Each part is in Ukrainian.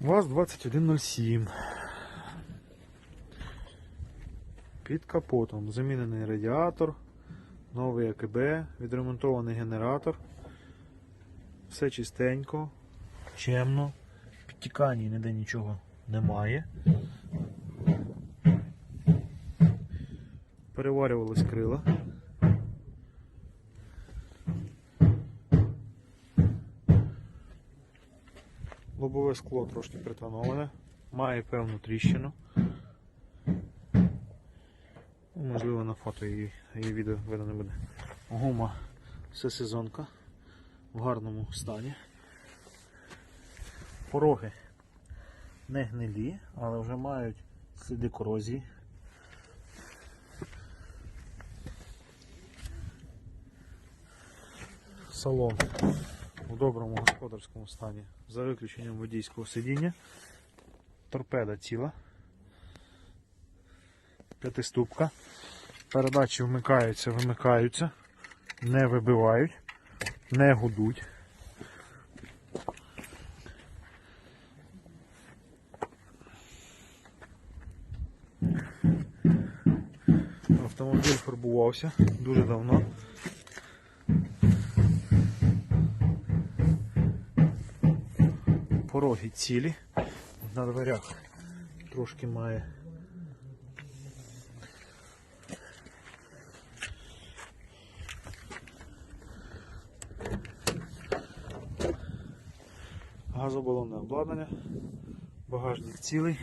ВАЗ-2107. Під капотом замінений радіатор, новий АКБ, відремонтований генератор. Все чистенько, чемно, підтікань ніде нічого немає. Переварювались крила. Лобове скло трошки притоноване, має певну тріщину. Ну, Можливо, на фото її, її відео видно не буде. Гума всесезонка в гарному стані. Пороги не гнилі, але вже мають сліди корозії. Салон у доброму господарському стані за виключенням водійського сидіння. Торпеда ціла. П'ятиступка. Передачі вмикаються, вимикаються, не вибивають, не гудуть. Автомобіль фарбувався дуже давно. Пороги цілі. На дверях трошки має. Газобалонне обладнання, багажник цілий,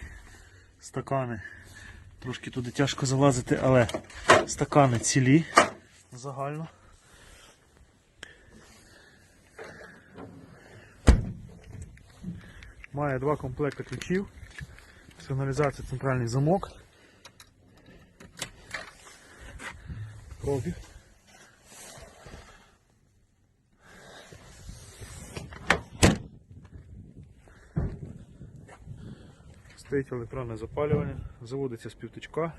стакани. Трошки туди тяжко залазити, але стакани цілі загально. Має два комплекти ключів, сигналізація центральний замок. Пробіг. Стоїть електронне запалювання, заводиться з півтичка.